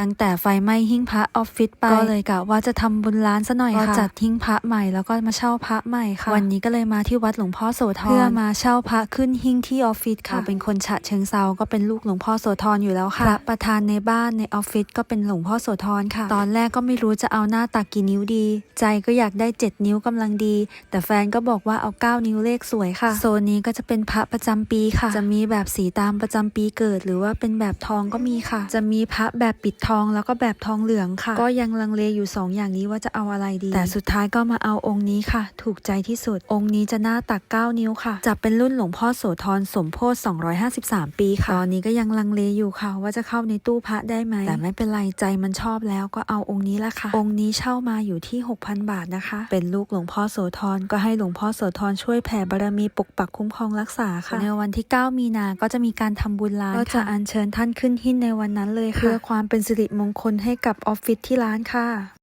ตั้งแต่ไฟไหม้หิ้งพระออฟฟิศไปก็เลยกะว่าจะทำบุญร้านซะหน่อยค่ะก็จัดหิ้งพระใหม่แล้วก็มาเช่าพระใหม่ค่ะ วันนี้ก็เลยมาที่วัดหลวงพ่อโสธรเพื่อมาเช่าพระขึ้นหิ้งที่ออฟฟิศค่ะเป็นคนฉะเชิงเซาก็เป็นลูกหลวงพ่อโสธรอยู่แล้วค่ะพระประธานในบ้านในออฟฟิศก็เป็นหลวงพ่อโสธรค่ะ ตอนแรกก็ไม่รู้จะเอาหน้าตักกี่นิ้วดี ใจก็อยากได้ 7 นิ้วกำลังดี แต่แฟนก็บอกว่าเอา 9 นิ้วเลขสวยค่ะ โซนนี้ก็จะเป็นพระประจำปีค่ะ จะมีแบบสีตามประจำปีเกิด หรือว่าเป็นแบบทองก็มีค่ะ จะมีพระแบบปิดทองแล้วก็แบบทองเหลืองค่ะ ก็ยังลังเลอยู่2อย่างนี้ว่าจะเอาอะไรดี แต่สุดท้ายก็มาเอาองค์นี้ค่ะ ถูกใจที่สุด องค์นี้จะหน้าตัก 9 นิ้วค่ะ จะเป็นรุ่นหลวงพ่อโสธรสมโพธิ253 ปีค่ะ ตอนนี้ก็ยังลังเลอยู่ค่ะ ว่าจะเข้าในตู้พระได้ไหม แต่ไม่เป็นไรใจมันชอบแล้วก็เอาองค์นี้ละค่ะ องค์นี้เช่ามาอยู่ที่ 6,000 บาทนะคะ เป็นลูกหลวงพ่อโสธรก็ให้หลวงพ่อโสธรช่วยแผ่บารมีปกปักคุ้มครองรักษาค่ะ ในวันที่ 9 มีนา ก็จะมีการทำบุญร้านก็จะอัญเชิญท่านขึ้นหิ้นในวันนั้นเลยค่ะเพื่อความเป็นสิริมงคลให้กับออฟฟิศที่ร้านค่ะ